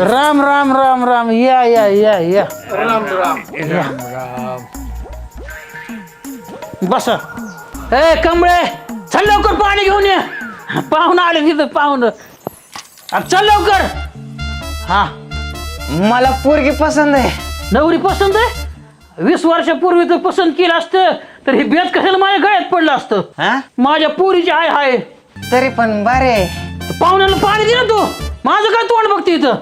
राम राम राम राम. या या या या. राम राम. बस. ए कमळे चल लवकर पाणी घेऊन ये. पाहुणं आले तिथं पाहुणं. अब चल लवकर. हा. मला पोरगी पसंत आहे. नवरी पसंत आहे? वीस वर्षापूर्वी तर पसंत केलं असतं तर हे बेत कशाला माझ्या गळ्यात पडलं असतं? हा? माझ्या पोरीची आय हाय. तरी पण बरे आहे. पाहुण्याला पाणी दे ना तू. माझं काय तोंड बघते इथं?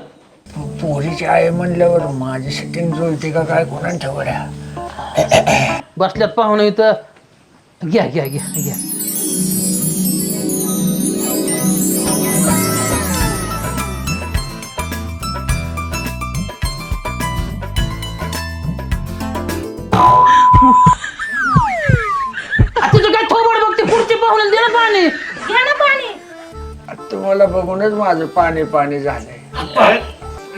पोरीची आहे म्हणल्यावर माझी सेटिंग जुळते का काय कोणा ठेवल्या बसल्यात पाहुणं इथं. घ्या घ्या घ्या घ्या. तुझं काय थोबड बघते? पुढचे पाहुणे दे ना पाणी. घ्या ना पाणी. तुम्हाला बघूनच माझं पाणी पाणी झालंय.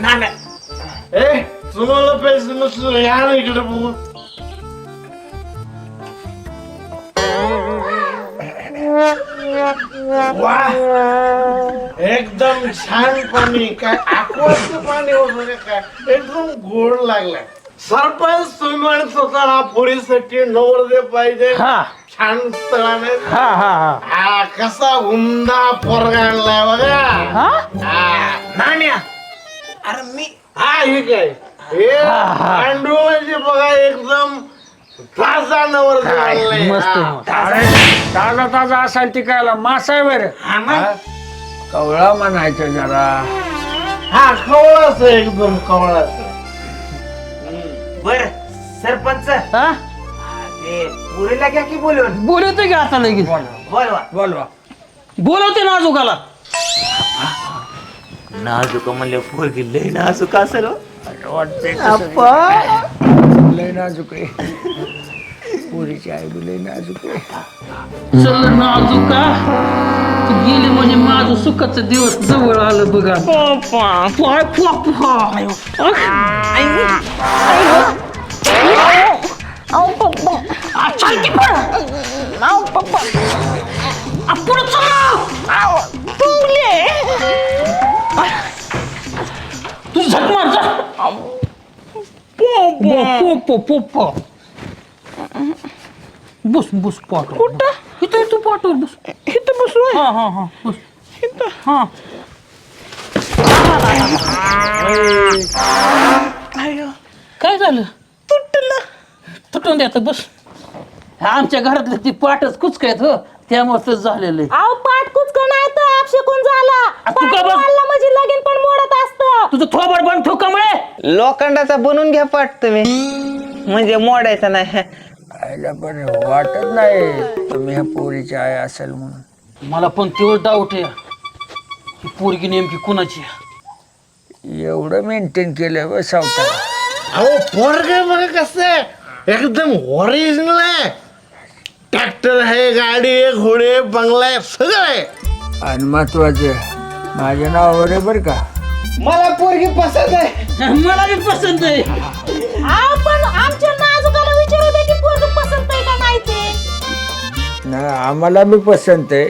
ए तुम्हाला पैसे नसलं या ना इकडे बघू वा एकदम छान पाणी काय aquaचं पाणी वगैरे काय? एकदम गोड लागलाय सरपंच तुम्ही म्हणत होता ना पोरीसाठी नवरदे पाहिजे. हा. छान स्थळाने. हा हा हा. हा कसा उमदा पोरगा आणलाय बघा. हा? हा. नाण्या अरे मी हा हे काय हे. पांडू म्हणजे बघा एकदम ताजा नवर मस्त. अरे ताजा ताजा असाल ती कायला मासा आहे बरं. हा मग? कवळा म्हणायचं जरा. हा. कवळाच आहे एकदम कवळाच. बर सरपंच. हा? ते पुरीला घ्या की बोलून बोलवते का आता लगेच? बोलवा. बोलवा. बोलवते नाजुकाला नाजूक म्हणले पोरगी लय नाजूक असेल हो. वाटते लय नाजूक आहे. पोरीची आई बी लय नाजूक आहे. चल नाजुका तू गेली म्हणजे माझं सुखाचं दिवस जवळ आलं बघा. पाय पाय चल की पण आपण तू झक मार जा. बस बस पाठव. कुठं? इथं पाठव बस. इथं बस हा हा हा बस. इथं? हा. काय झालं? तुटलं. तुटून द्यायचं बस. आमच्या घरातलं ती पाठच कुचकायत हो. त्यामुळे तसं झालेलं आहे अहो पाठ कुचकं नाही तर अपशकून झाला आ, तू पाठ का बघ? मोडला म्हणजे लगीन पण मोडत असतं. तुझं थोबड ठोका लोखंडाचा बनवून घ्या पाठ तुम्ही. म्हणजे मोडायचा नाही. आईला पण वाटत नाही. तुम्ही ह्या पोरीची आई असेल म्हणून. मला पण तेवढं डाऊट आहे. की पोरगी नेमकी कुणाची आहे. एवढं मेंटेन केलं व सावता अहो पोरग बघा कसं आहे. एकदम ओरिजिनल आहे. ट्रॅक्टर आहे गाडी आहे घोडे बंगला आहे सगळं आहे. आणि महत्वाचं माझ्या नावावर आहे बरं का? मला पोरगी पसंत आहे. मला बी पसंत आहे. अहो पण आमच्या नाजुकाला विचारू दे की पोरग पसंत आहे का नाही ते. नाही आम्हाला बी पसंत आहे.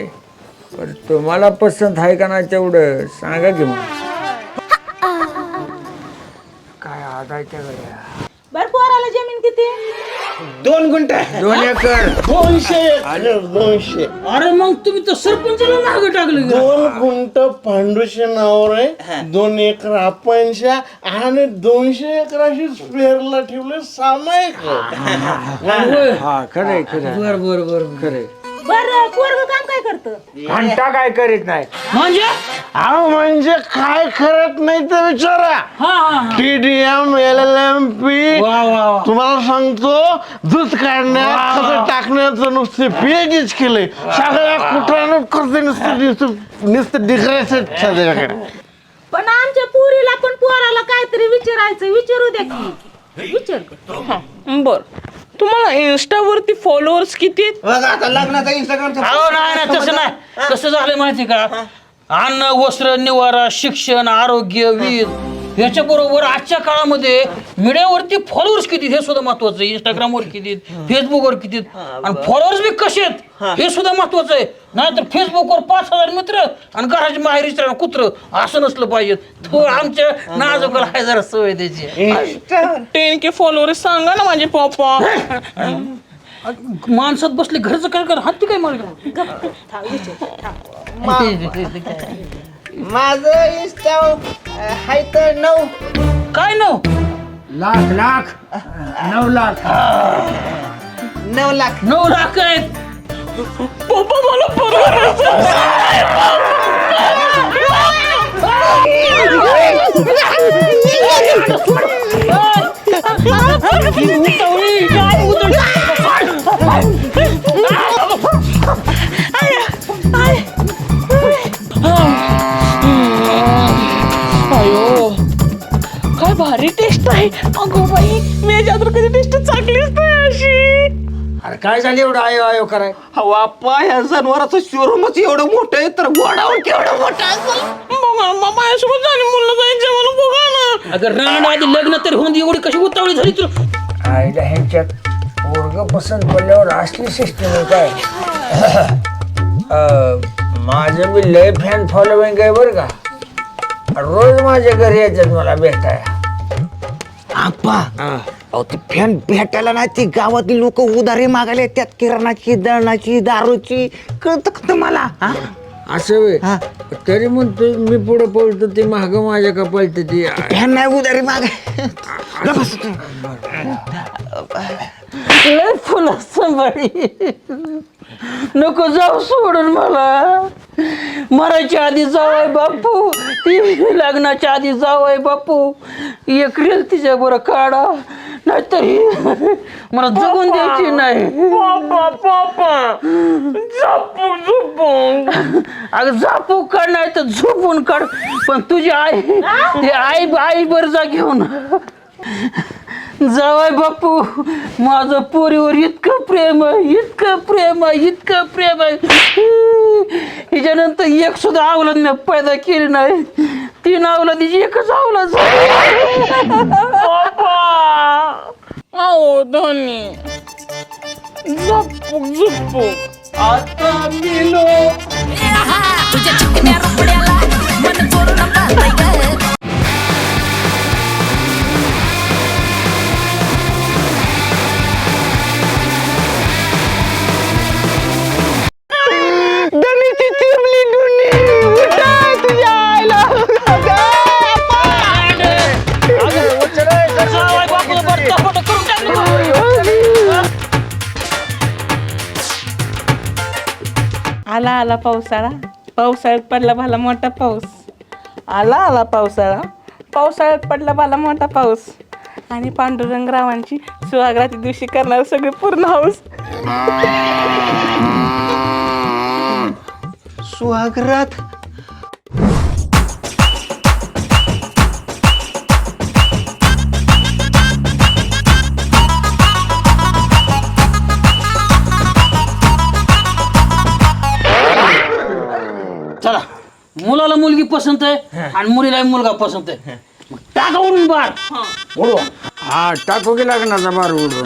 पण तुम्हाला पसंत आहे का नाही तेवढं सांगा की मग. काय आदायच्या गड्या? बर पोराला जमीन किती दोन गुंठ. दोन एकर. दोनशे. एकर, दोनशे. अरे मग तुम्ही तर सरपंचाला मागं टाकलं का? दोन गुंट पांडूच्या नावावर आहे दोन एकर आपणच्या आणि दोनशे एकर अशी स्पेअरला ठेवले सामायिक. होय. हा खरंय खरंय. बर बर बर. खरंय. बर पोरग काम काय करतं? घंटा काय करीत नाही. म्हणजे? अहो म्हणजे काय करत नाही तर विचारा. हा हा हा. TDM L L M P वा वा वा. तुम्हाला सांगतो दूध काढण्यात खतं टाकण्याचं नुसते पेजच केलंय. सगळ्या कुठं करते नुसतं नुसतं नुसतं डिग्रेसेट पण आमच्या पुरीला पण पोराला काहीतरी विचारायचं विचारू द्या की. विचार बर. तुम्हाला इन्स्टावरती फॉलोअर्स किती आहेत? बघा आता लग्नाचा इंस्टाग्राम अहो नाही नाही तसं नाही. कसं झालं माहिती का? अन्न वस्त्र निवारा शिक्षण आरोग्य वीज याच्या बरोबर आजच्या काळामध्ये मीडियावरती फॉलोअर्स किती हे सुद्धा महत्वाचं आहे. इंस्टाग्रामवर किती फेसबुकवर किती आणि फॉलोअर्स बी कसे आहेत हे. सुद्धा महत्वाचं आहे. नाहीतर फेसबुकवर पाच हजार मित्र आणि बाहेर इस्त्राला कुत्र असं नसलं पाहिजे. तो आमच्या नाजुकला आहे जरा सवय त्याची टेन के फॉलोअर्स सांगा ना माझे पप्पा. माणसात बसले घरचं काय कर हाती काय मार माझं इन्स्टा हाय तर नऊ. काय नव लाख लाख. नऊ लाख. नऊ लाख. नऊ लाख आहेत. पप्पा मला परवडायचं अरे काय झालं एवढं आयो आयो कराय? बाप्पा ह्या जनावराचं शोरूमच एवढं मोठं आहे तर गोडाऊन केवढं मोठं असेल? मा- माझ्यासोबत झाली मुलं जायचे मला बघा ना. अगं रांड आधी लग्न तरी होऊन दे, एवढी कशी उतावळी झाली तुला? आईला ह्यांच्यात पोरग पसंत पडल्यावर असली सिस्टीम आहे काय? अं, माझं मी लय फॅन फॉलोविंग आहे बरं का. रोज माझ्या घरी येतात मला भेटाय आप्पा अहो ती फॅन भेटायला नाही ती गावातली लोक उधारी मागायला येतात किराणाची दळणाची दारूची. कळतं का तुम्हाला? हा? असं होय. हा. तरी म्हणतो मी पुढे पळतो ते महाग माझ्या का पळते ती? फॅन नाही उधारी मागाय गप्प बस. तू. लय फुलं सांभाळी. नको जाऊ सोडून मला. मरायच्या आधी जावाय बापू. ती लग्नाच्या आधी जावाय बापू. एक रेल तिच्या बरं काढा. नाहीतर. मला जगून द्यायची नाही. पापा पापा झोपू झोपू अगं जापू काढ नाही तर झोपून काढ. पण तुझी आई ती आई आई बर जा घेऊन. जावाय बापू माझं पोरीवर इतकं प्रेम आहे इतकं प्रेम आहे इतकं प्रेम आहे. हिच्यानंतर एक सुद्धा आवलाद मी पैदा केली नाही. तीन आवलादीची एकच आवलाद पापा आओ धनी झोपू झोपू आता मिलो तुझ्या चिकन्या रपड्याला मन चोरून पाहताय आला आला पावसाळा. पावसाळ्यात पडला भाला मोठा पाऊस. आला आला पावसाळा. पावसाळ्यात पडला भाला मोठा पाऊस. आणि पांडुरंगरावांची सुहागराती दिवशी करणार सगळे पूर्ण हाऊस. सुहागरात मुलगी पसंत आहे आणि मुलीला मुलगा पसंत आहे. मग टाका उडून बार हा टाकू की लग्नाचा बार उडू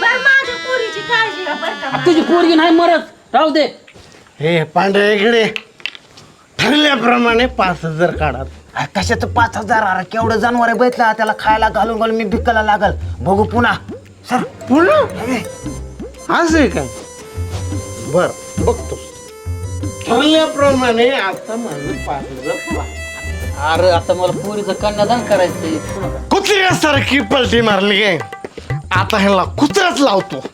बरं माझ्या पोरीची काळजी घ्या बरं का. तुझी पोरगी नाही मरत. राहू दे. हे पांढऱ्या इकडे. ठरल्याप्रमाणे पाच हजार काढा. आ, कशाचं पाच हजार? अरे केवढं जनावर बैठला त्याला खायला घालून घालून मी भिकायला लागल. बघू पुन्हा. सर पुन्हा? असं आहे का? बर बघतो. ठरल्याप्रमाणे आता माझं पाच हजार पुरा. अरे आता मला पोरीचं कन्यादान करायचंय. कुत्र्यासारखी पलटी मारली आता ह्याला कुत्र्याच लावतो.